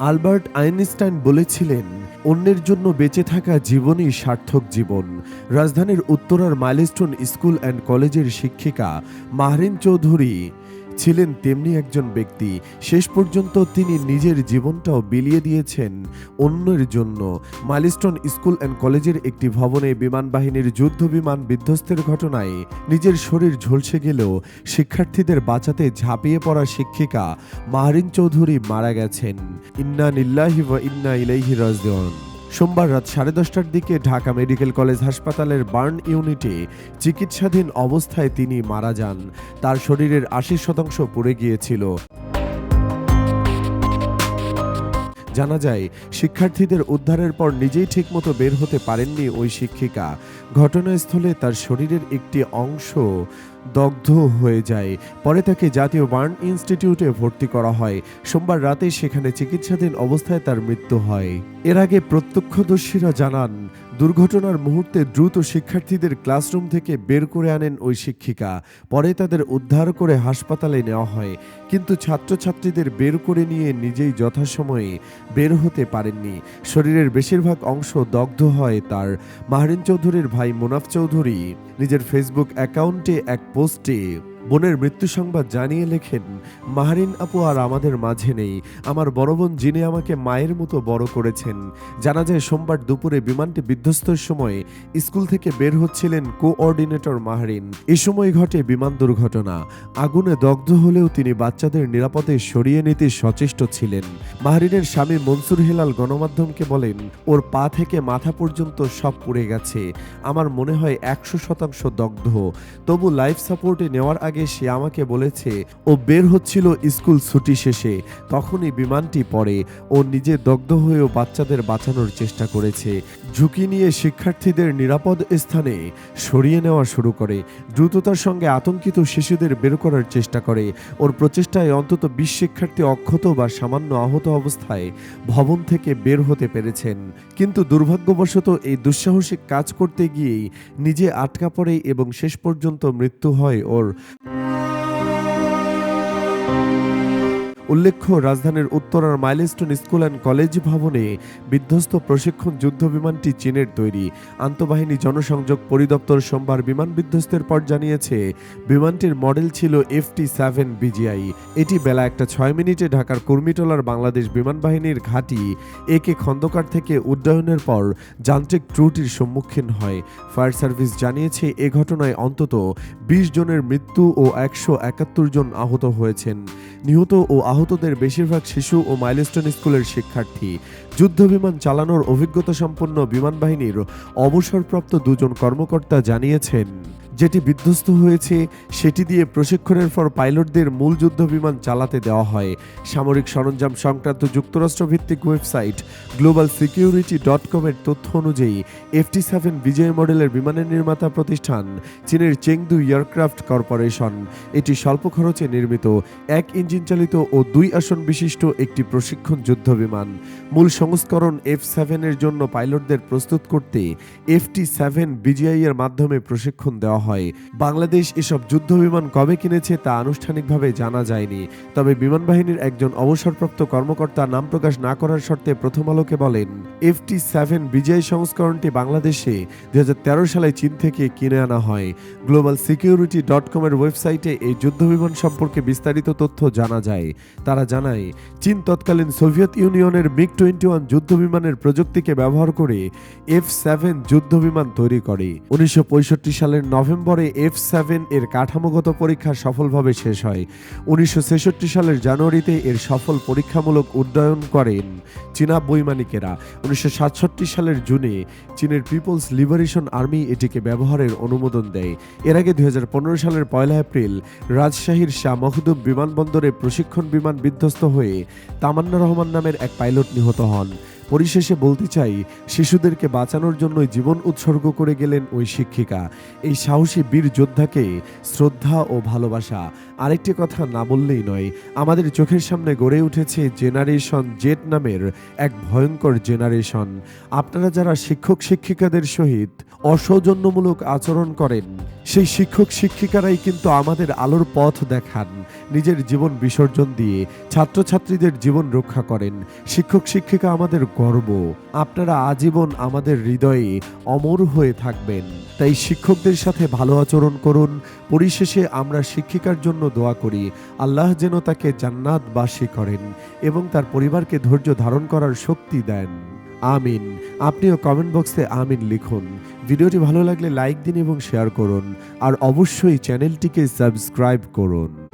Albert Einstein বলেছিলেন, অন্যের জন্য বেঁচে থাকা জীবনই সার্থক জীবন। রাজধানীর উত্তরার মাইলস্টোন স্কুল অ্যান্ড কলেজের শিক্ষিকা মাহরিন চৌধুরী ছিলেন তেমনি একজন ব্যক্তি। শেষ পর্যন্ত তিনি নিজের জীবনটাও বিলিয়ে দিয়েছেন অন্যের জন্য। মাইলস্টোন স্কুল অ্যান্ড কলেজের একটি ভবনে বিমান বাহিনীর যুদ্ধ বিমান বিধ্বস্তের ঘটনায় নিজের শরীর ঝলসে গেলেও শিক্ষার্থীদের বাঁচাতে ঝাঁপিয়ে পড়া শিক্ষিকা মাহরিন চৌধুরী মারা গেছেন। ইন্না নিল্লাহি ইন্না ইলাইহি রাজিউন। সোমবার রাত সাড়ে দশটার দিকে ঢাকা মেডিকেল কলেজ হাসপাতালের বার্ন ইউনিটে চিকিৎসাধীন অবস্থায় তিনি মারা যান। তার শরীরের আশি শতাংশ পড়ে গিয়েছিল। জানা যায়, শিক্ষার্থীদের উদ্ধারের পর নিজেই ঠিকমতো বের হতে পারেননি ওই শিক্ষিকা। ঘটনাস্থলে তার শরীরের একটি অংশ দগ্ধ হয়ে যায়। পরে তাকে জাতীয় বার্ন ইনস্টিটিউটে ভর্তি করা হয়। সোমবার রাতে সেখানে চিকিৎসাধীন অবস্থায় তার মৃত্যু হয়। এর আগে প্রত্যক্ষদর্শীরা জানান, দুর্ঘটনার মুহূর্তে দ্রুত শিক্ষার্থীদের ক্লাসরুম থেকে বের করে আনেন ওই শিক্ষিকা। পরে তাদের উদ্ধার করে হাসপাতালে নেওয়া হয়। কিন্তু ছাত্রছাত্রীদের বের করে নিয়ে নিজেই যথাসময়ে বের হতে পারেননি। শরীরের বেশিরভাগ অংশ দগ্ধ হয় তার। মাহরিন চৌধুরীর ভাই মুনাফ চৌধুরী নিজের ফেসবুক অ্যাকাউন্টে এক পোস্টে বোনের মৃত্যু সংবাদ জানিয়ে লেখেন, মাহারিন আপু আর আমাদের মাঝে নেই। আমার বড় বোন যিনি আমাকে মায়ের মতো বড় করেছেন। জানা যায় সোমবার দুপুরে বিমানটি বিধ্বস্তর সময় স্কুল থেকে বের হচ্ছিলেন কোঅর্ডিনেটর মাহারিন। এ সময় ঘটে বিমান দুর্ঘটনা। আগুনে দগ্ধ হলেও তিনি বাচ্চাদের নিরাপদে সরিয়ে নিতে সচেষ্ট ছিলেন। মাহারিনের স্বামী মনসুর হেলাল গণমাধ্যমকে বলেন, ওর পা থেকে মাথা পর্যন্ত সব পুড়ে গেছে। আমার মনে হয় একশো শতাংশ দগ্ধ। তবু লাইফ সাপোর্টে নেওয়ার আগে সে আমাকে বলেছে, ও বের হচ্ছিল স্কুল ছুটি শেষে। তখনই বিমানটি পড়ে। ও নিজে দগ্ধ হয়েও বাচ্চাদের বাঁচানোর চেষ্টা করেছে। ঝুঁকি নিয়ে শিক্ষার্থীদের নিরাপদ স্থানে সরিয়ে নেওয়া শুরু করে। দ্রুততার সঙ্গে আতঙ্কিত শিশুদের বের করার চেষ্টা করে। ওর প্রচেষ্টায় অন্তত বিশ শিক্ষার্থী অক্ষত বা সামান্য আহত অবস্থায় ভবন থেকে বের হতে পেরেছেন। কিন্তু দুর্ভাগ্যবশত এই দুঃসাহসিক কাজ করতে গিয়েই নিজে আটকা পড়ে এবং শেষ পর্যন্ত মৃত্যু হয় ওর উল্লেখ্য, রাজধানীর উত্তরার মাইলস্টোন স্কুল অ্যান্ড কলেজ ভবনে বিধ্বস্ত প্রশিক্ষণ যুদ্ধ বিমানটি চীনের তৈরি। আন্তঃবাহিনী জনসংযোগ পরিদপ্তর সোমবার বিমান বিধ্বস্তের পর জানিয়েছে, বিমানটির মডেল ছিল এফটি সেভেন বিজিআই এটি বেলা একটা ছয় মিনিটে ঢাকার কুর্মিটোলার বাংলাদেশ বিমান বাহিনীর ঘাঁটি একে খন্দকার থেকে উড্ডয়নের পর যান্ত্রিক ত্রুটির সম্মুখীন হয়। ফায়ার সার্ভিস জানিয়েছে, এ ঘটনায় অন্তত বিশ জনের মৃত্যু ও একশো একাত্তর জন আহত হয়েছেন। নিহত ও আহতদের বেশিরভাগ শিশু ও মাইলস্টোন স্কুলের শিক্ষার্থী। যুদ্ধ বিমান চালানোর অভিজ্ঞতা সম্পন্ন বিমান বাহিনীর অবসরপ্রাপ্ত দুজন কর্মকর্তা জানিয়েছেন। যেটি বিধ্বস্ত হয়েছে, সেটি দিয়ে প্রশিক্ষণের পর পাইলটদের মূল যুদ্ধ বিমান চালাতে দেওয়া হয়। সামরিক সরঞ্জাম সংক্রান্ত যুক্তরাষ্ট্র ভিত্তিক ওয়েবসাইট গ্লোবাল সিকিউরিটি ডট কমের তথ্য অনুযায়ী এফটি সেভেন বিজয় মডেলের বিমানের নির্মাতা প্রতিষ্ঠান, চীনের চেংদু এয়ারক্রাফট কর্পোরেশন। এটি স্বল্প খরচে নির্মিত, এক ইঞ্জিন চালিত ও দুই আসন বিশিষ্ট একটি প্রশিক্ষণ যুদ্ধ বিমান মূল সংস্করণ এফ সেভেনের জন্য পাইলটদের প্রস্তুত করতে এফটি সেভেন বিজিআই এর মাধ্যমে প্রশিক্ষণ দেওয়া হয়। বাংলাদেশ এসব যুদ্ধ বিমান কবে কিনেছে তা আনুষ্ঠানিকভাবে জানা যায়নি। তবে বিমান বাহিনীর একজন অবসরপ্রাপ্ত কর্মকর্তা নাম প্রকাশ না করার শর্তে প্রথম আলোকে বলেন এফটি সেভেন বিজয় সংস্করণটি বাংলাদেশে দুই হাজার তেরো সালে চীন থেকে কিনে আনা হয়। গ্লোবাল সিকিউরিটি ডট কমের ওয়েবসাইটে এই যুদ্ধ বিমান সম্পর্কে বিস্তারিত তথ্য জানা যায়। তারা জানায়, চীন তৎকালীন সোভিয়েত ইউনিয়নের মিগ টোয়েন্টি ওয়ান যুদ্ধ বিমানের প্রযুক্তিকে ব্যবহার করে এফ সেভেন যুদ্ধ বিমান তৈরি করে। উনিশশো পঁয়ষট্টি সালের নভেম্বরে এফ সেভেন এর কাঠামোগত পরীক্ষা সফলভাবে শেষ হয়। উনিশশো সালের জানুয়ারিতে এর সফল পরীক্ষামূলক উড্ডয়ন করেন চীনা বৈমানিকেরা। উনিশশো সাতষট্টি সালের জুনে চীনের পিপলস লিবারেশন আর্মি এটিকে ব্যবহারের অনুমোদন দেয়। এর আগে দুই হাজার পনেরো সালের পয়লা এপ্রিল রাজশাহীর শাহ মখদুম বিমানবন্দরে প্রশিক্ষণ বিমান বিধ্বস্ত হয়ে তামান্না রহমান নামের এক পাইলট নিহত হন। পরিশেষে বলতে চাই, শিশুদেরকে বাঁচানোর জন্যই জীবন উৎসর্গ করে গেলেন ওই শিক্ষিকা। এই সাহসী বীর যোদ্ধাকে শ্রদ্ধা ও ভালোবাসা আরেকটি কথা না বললেই নয়, আমাদের চোখের সামনে গড়ে উঠেছে জেনারেশন জেট নামের এক ভয়ঙ্কর জেনারেশন। আপনারা যারা শিক্ষক শিক্ষিকাদের সহিত অসৌজন্যমূলক আচরণ করেন, সেই শিক্ষক শিক্ষিকারাই কিন্তু আমাদের আলোর পথ দেখান, নিজের জীবন বিসর্জন দিয়ে ছাত্রছাত্রীদের জীবন রক্ষা করেন। শিক্ষক শিক্ষিকা আমাদের গর্ব, আপনারা আজীবন আমাদের হৃদয়ে অমর হয়ে থাকবেন। তাই শিক্ষকদের সাথে ভালো আচরণ করুন, পরিশেষে আমরা শিক্ষিকার জন্য দোয়া করি। আল্লাহ যেন তাকে জান্নাতবাসী করেন এবং তার পরিবারকে ধৈর্য ধারণ করার শক্তি দেন। আমিন। আপনিও কমেন্ট বক্সে আমিন লিখুন। ভিডিওটি ভালো লাগলে লাইক দিন এবং শেয়ার করুন। আর অবশ্যই চ্যানেলটিকে সাবস্ক্রাইব করুন।